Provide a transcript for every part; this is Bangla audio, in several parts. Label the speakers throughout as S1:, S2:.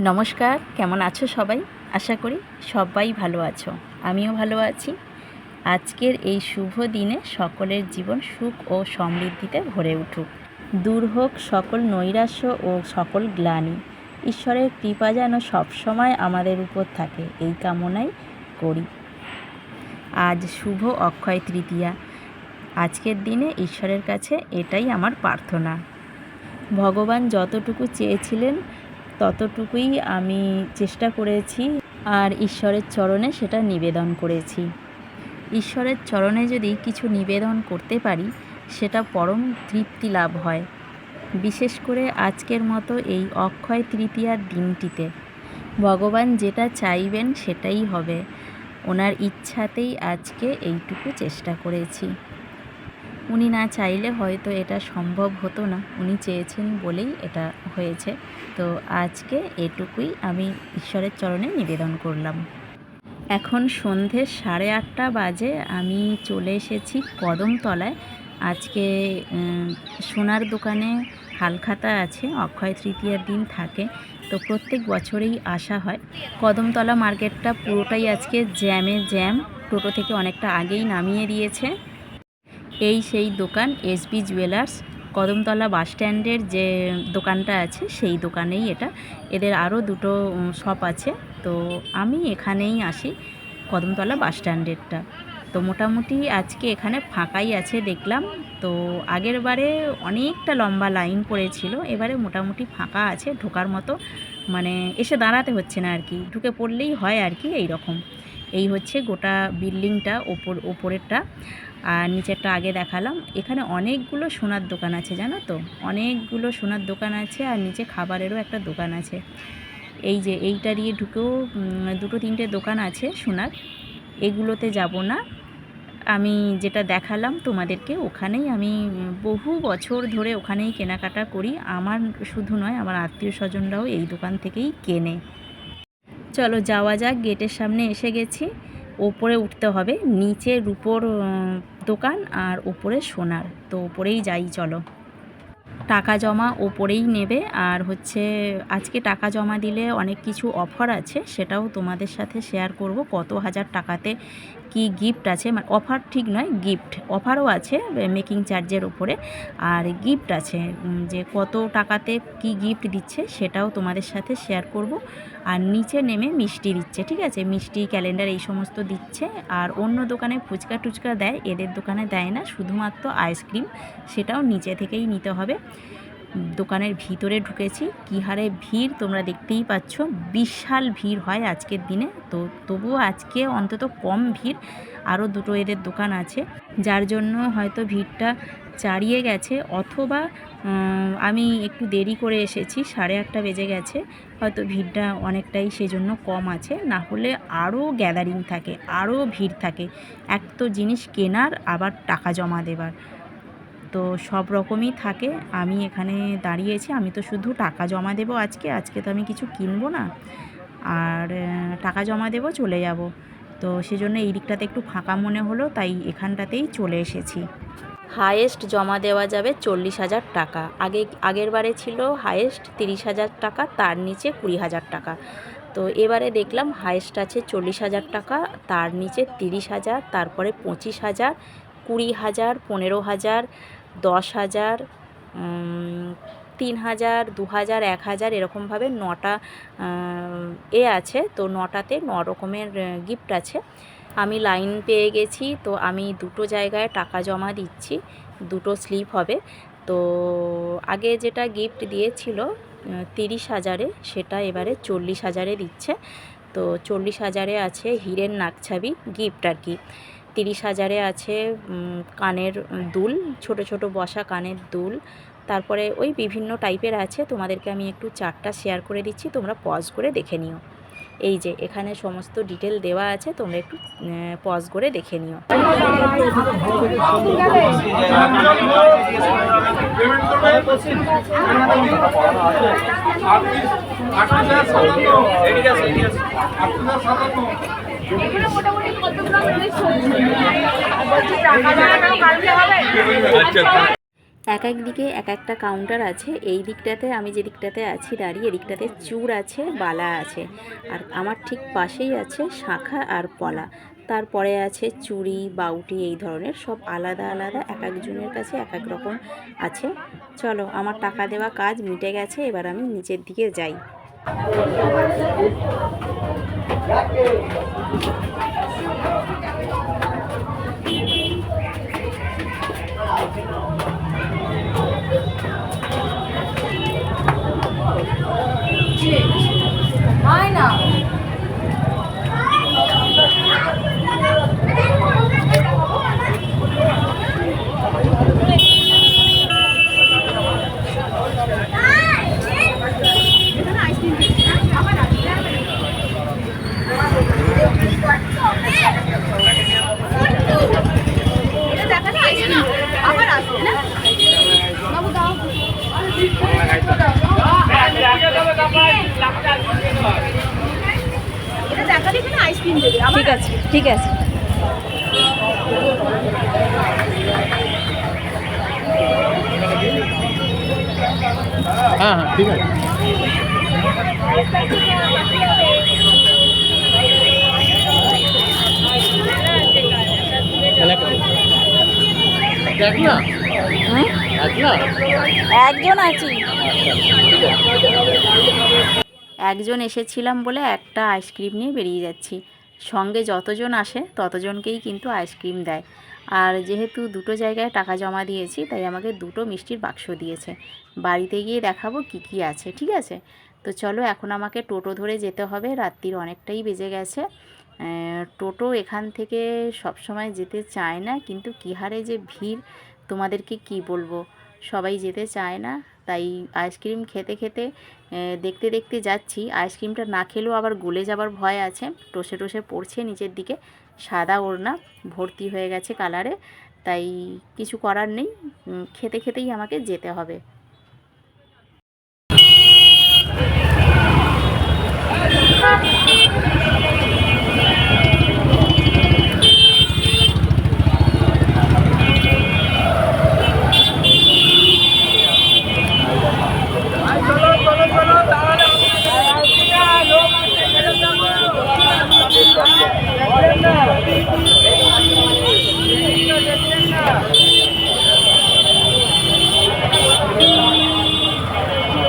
S1: নমস্কার, কেমন আছো সবাই? আশা করি সবাই ভালো আছো। আমিও ভালো আছি। আজকের এই শুভ দিনে সকলের জীবন সুখ ও সমৃদ্ধিতে ভরে উঠুক। দূর হোক সকল নৈরাশ্য ও সকল গ্লানি। ঈশ্বরের কৃপা যেন সবসময় আমাদের উপর থাকে, এই কামনাই করি। আজ শুভ অক্ষয় তৃতীয়া। আজকের দিনে ঈশ্বরের কাছে এটাই আমার প্রার্থনা। ভগবান যতটুকু চেয়েছিলেন ততটুকুই আমি চেষ্টা করেছি আর ঈশ্বরের চরণে সেটা নিবেদন করেছি। ঈশ্বরের চরণে যদি কিছু নিবেদন করতে পারি, সেটা পরম তৃপ্তি লাভ হয়। বিশেষ করে আজকের মতো এই অক্ষয় তৃতীয়ার দিনটিতে। ভগবান যেটা চাইবেন সেটাই হবে। ওনার ইচ্ছাতেই আজকে এইটুকু চেষ্টা করেছি। উনি না চাইলে হয়তো এটা সম্ভব হতো না। উনি চেয়েছেন বলেই এটা হয়েছে। তো আজকে এটুকুই আমি ঈশ্বরের চরণে নিবেদন করলাম। এখন সন্ধে সাড়ে আটটা বাজে, আমি চলে এসেছি কদমতলায়। আজকে সোনার দোকানে হালখাতা আছে, অক্ষয় তৃতীয়ার দিন থাকে। তো প্রত্যেক বছরেই আসা হয়। কদমতলা মার্কেটটা পুরোটাই আজকে জ্যামে জ্যাম। টোটো থেকে অনেকটা আগেই নামিয়ে দিয়েছে। এই সেই দোকান এসবি জুয়েলার্স কদমতলা বাস স্ট্যান্ডের যে দোকানটা আছে, সেই দোকানেই এটা। এদের আরও দুটো শপ আছে। তো আমি এখানেই আসি, কদমতলা বাস স্ট্যান্ডেরটা। তো মোটামুটি আজকে এখানে ফাঁকাই আছে দেখলাম। তো আগের বারে অনেকটা লম্বা লাইন পড়েছিল, এবারে মোটামুটি ফাঁকা আছে, ঢোকার মতো। মানে এসে দাঁড়াতে হচ্ছে না আর কি, ঢুকে পড়লেই হয় আর কি এই রকম এই হচ্ছে গোটা বিল্ডিংটা, ওপর, ওপরেরটা। আর নিচেরটা আগে দেখালাম। এখানে অনেকগুলো সোনার দোকান আছে, জানো তো? অনেকগুলো সোনার দোকান আছে আর নিচে খাবারেরও একটা দোকান আছে। এই যে এইটা দিয়ে ঢুকেও দুটো, তিনটে দোকান আছে সোনার। এগুলোতে যাব না। আমি যেটা দেখালাম তোমাদেরকে, ওখানেই আমি বহু বছর ধরে ওখানেই কেনাকাটা করি। আমার শুধু নয়, আমার আত্মীয় স্বজনরাও এই দোকান থেকেই কেনে। চলো যাওয়া যাক, গেটের সামনে এসে গেছি। ওপরে উঠতে হবে, নিচে রূপোর দোকান আর ওপরে সোনার। তো ওপরেই যাই, চলো। টাকা জমা ওপরেই নেবে আর হচ্ছে আজকে টাকা জমা দিলে অনেক কিছু অফার আছে, সেটাও তোমাদের সাথে শেয়ার করব। কত হাজার টাকাতে কি গিফট আছে? মানে অফার ঠিক নয় গিফট অফারও আছে মেকিং চার্জের ওপরে। আর গিফট আছে যে কত টাকাতে কি গিফট দিচ্ছে সেটাও তোমাদের সাথে শেয়ার করব। আর নিচে নেমে মিষ্টি দিচ্ছে, ঠিক আছে? মিষ্টি ক্যালেন্ডার এই সমস্ত দিচ্ছে আর অন্য দোকানে ফুচকা টুচকা দেয়, এদের দোকানে দেয় না, শুধুমাত্র আইসক্রিম সেটাও নিচে থেকেই নিতে হবে। দোকানের ভিতরে ঢুকেছি, কী হারে ভিড় তোমরা দেখতেই পাচ্ছ, বিশাল ভিড় হয় আজকের দিনে, তো তবুও আজকে অন্তত কম ভিড়, আরও দুটো এদের দোকান আছে, যার জন্য হয়তো ভিড়টা চারিয়ে গেছে অথবা আমি একটু দেরি করে এসেছি, সাড়ে আটটা বেজে গেছে, হয়তো ভিড়টা অনেকটাই সেজন্য কম আছে, না হলে আরও গ্যাদারিং থাকে, আরও ভিড় থাকে। এক তো জিনিস কেনার, আবার টাকা জমা দেবার। তো সব রকমই থাকে, আমি এখানে দাঁড়িয়েছি, আমি তো শুধু টাকা জমা দেবো আজকে আজকে তো আমি কিছু কিনবো না। আর টাকা জমা দেবো, চলে যাব। তো সেজন্য এই দিকটাতে একটু ফাঁকা মনে হলো, তাই এখানটাতেই চলে এসেছি। হায়েস্ট জমা দেওয়া যাবে চল্লিশ হাজার টাকা। আগে, আগের বারে ছিল হায়েস্ট তিরিশ হাজার টাকা, তার নিচে কুড়ি হাজার টাকা। তো এবারে দেখলাম হায়েস্ট আছে চল্লিশ হাজার টাকা, তার নিচে তিরিশ হাজার, তারপরে পঁচিশ হাজার, কুড়ি হাজার, পনেরো হাজার, দশ হাজার তিন হাজার, দু হাজার, এক হাজার, এরকমভাবে নটা এ আছে। তো নটাতে ন রকমের গিফট আছে। আমি লাইন পেয়ে গেছি, তো আমি দুটো জায়গায় টাকা জমা দিচ্ছি, দুটো স্লিপ হবে। তো আগে যেটা গিফট দিয়েছিল তিরিশ হাজারে, সেটা এবারে চল্লিশ হাজারে দিচ্ছে। তো চল্লিশ হাজারে আছে হীরের নাকছাবি গিফট আর কি। তিরিশ হাজারে আছে কানের দুল, ছোট ছোট বসা কানের দুল। তারপরে ওই বিভিন্ন টাইপের আছে, তোমাদেরকে আমি একটু চারটা শেয়ার করে দিচ্ছি, তোমরা পজ করে দেখে নিও। এই যে, এখানে সমস্ত ডিটেল দেওয়া আছে, তোমরা একটু পজ করে দেখে নিও।
S2: কাটলে হবে
S1: এক এক দিকে এক একটা কাউন্টার আছে, এই দিকটাতে আমি যে দিকটাতে আছি দাঁড়িয়ে এদিকটাতে চূড় আছে, বালা আছে। আর আমার ঠিক পাশেই আছে শাঁখা আর পলা। তারপরে আছে চুড়ি, বাউটি, এই ধরনের সব আলাদা আলাদা, এক একজনের কাছে এক এক রকম আছে। চলো, আমার টাকা দেওয়া কাজ মিটে গেছে, এবার আমি নিচের দিকে যাই।
S2: আইসক্রিম দেবে
S1: ঠিক আছে ঠিক আছে।
S3: হ্যাঁ হ্যাঁ ঠিক আছে। দেখ না?
S1: একজন আছি।
S3: ঠিক আছে।
S1: একজন এসেছিলাম বলে একটা আইসক্রিম নিয়ে বেরিয়ে যাচ্ছি। সঙ্গে যতজন আসে, ততজনকেই কিন্তু আইসক্রিম দেয়। আর যেহেতু দুটো জায়গায় টাকা জমা দিয়েছি, তাই আমাকে দুটো মিষ্টির বাক্স দিয়েছে। বাড়িতে গিয়ে দেখাবো কি কি আছে, ঠিক আছে? তো চলো, এখন আমাকে টোটো ধরে যেতে হবে। রাত্রির অনেকটাই বেজে গেছে। টোটো এখান থেকে সব সময় যেতে চায় না, কিন্তু কী হারে যে ভিড়, তোমাদেরকে কি বলব? সবাই যেতে চায় না। তাই আইসক্রিম খেতে খেতে দেখতে দেখতে যাচ্ছি। আইসক্রিমটা না খেলেও আবার গলে যাবার ভয় আছে। টসে টসে পড়ছে নিচের দিকে। সাদা ওড়না, ভর্তি হয়ে গেছে কালারে তাই কিছু করার নেই। খেতে খেতেই আমাকে যেতে হবে।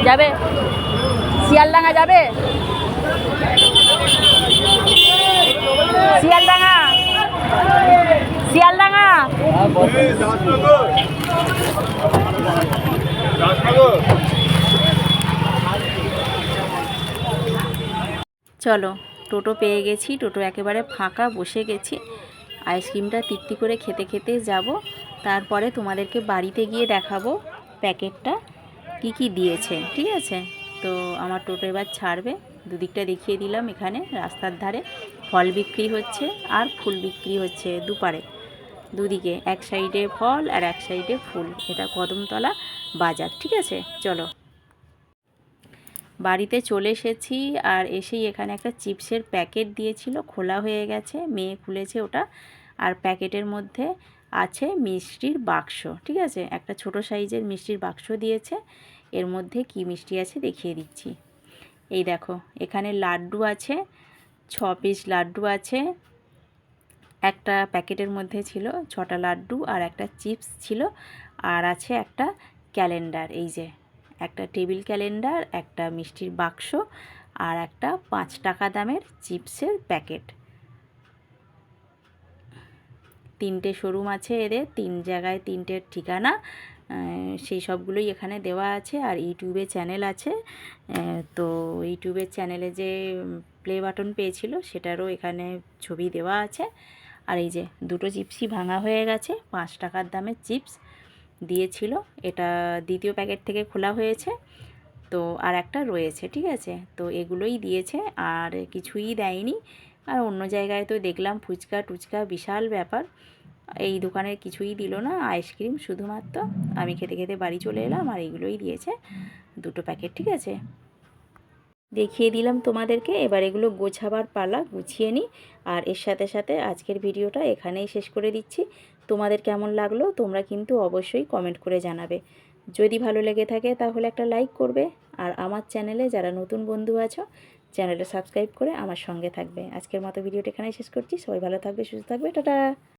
S1: যাবে? শিয়ালডাঙ্গা যাবে? শিয়ালডাঙ্গা? শিয়ালডাঙ্গা? চলো, টোটো পেয়ে গেছি, টোটো একেবারে ফাঁকা, বসে গেছি। আইসক্রিমটা তৃপ্তি করে খেতে খেতে যাব, তারপরে তোমাদেরকে বাড়িতে গিয়ে দেখাবো প্যাকেটটা। কি কি দিয়েছে, ঠিক আছে? তো আমার টোটো এবার ছাড়বে। দুদিকটা দেখিয়ে দিলাম এখানে, রাস্তার ধারে। ফল বিক্রি হচ্ছে আর ফুল বিক্রি হচ্ছে দুপারে দুদিকে এক সাইডে ফল আর এক সাইডে ফুল। এটা কদমতলা বাজার, ঠিক আছে? চলো। বাড়িতে চলে এসেছি আর এসেই এখানে একটা চিপসের প্যাকেট দিয়েছিল, খোলা হয়ে গেছে, মেয়ে খুলেছে ওটা। আর প্যাকেটের মধ্যে আছে মিষ্টির বাক্স, ঠিক আছে? একটা ছোট সাইজের মিষ্টির বাক্স দিয়েছে। এর মধ্যে কি মিষ্টি আছে দেখিয়ে দিচ্ছি। এই দেখো, এখানে লাড্ডু আছে, ছ পিস লাড্ডু আছে, একটা প্যাকেটের মধ্যে ছিল ছটা লাড্ডু আর একটা চিপস ছিল, আর আছে একটা ক্যালেন্ডার, এই যে একটা টেবিল ক্যালেন্ডার, একটা মিষ্টির বাক্স আর একটা পাঁচ টাকা দামের চিপসের প্যাকেট। তিনটে শোরুম আছে এদের, তিন জায়গায় তিনটে ঠিকানা সেই সবগুলোই এখানে দেওয়া আছে আর ইউটিউবে চ্যানেল আছে। তো ইউটিউবের চ্যানেলে যে প্লে বাটন পেয়েছিল সেটারও এখানে ছবি দেওয়া আছে। আর এই যে দুটো চিপসই ভাঙা হয়ে গেছে, পাঁচ টাকার দামের চিপস দিয়েছিল, এটা দ্বিতীয় প্যাকেট থেকে খোলা হয়েছে। তো আর একটা রয়েছে, ঠিক আছে? তো এগুলোই দিয়েছে, আর কিছুই দেয়নি। আর অন্য জায়গায় তো দেখলাম ফুচকা টুচকা বিশাল ব্যাপার। এই দোকানের কিছুই দিল না, আইসক্রিম শুধুমাত্র। আমি খেতে খেতে বাড়ি চলে এলাম আর এইগুলোই দিয়েছে। দুটো প্যাকেট, ঠিক আছে? দেখিয়ে দিলাম তোমাদেরকে, এবার এগুলো গোছাবার পালা, গুছিয়ে নিই। আর এর সাথে সাথে আজকের ভিডিওটা এখানেই শেষ করে দিচ্ছি। তোমাদের কেমন লাগল তোমরা কিন্তু অবশ্যই কমেন্ট করে জানাবে। যদি ভালো লেগে থাকে তাহলে একটা লাইক করবে। আর আমার চ্যানেলে যারা নতুন বন্ধু আছো চ্যানেলটা সাবস্ক্রাইব করে আমার সঙ্গে থাকবে। আজকের মতো ভিডিওটা এখানে শেষ করছি। সবাই ভালো থাকবে, সুস্থ থাকবে। টাটা!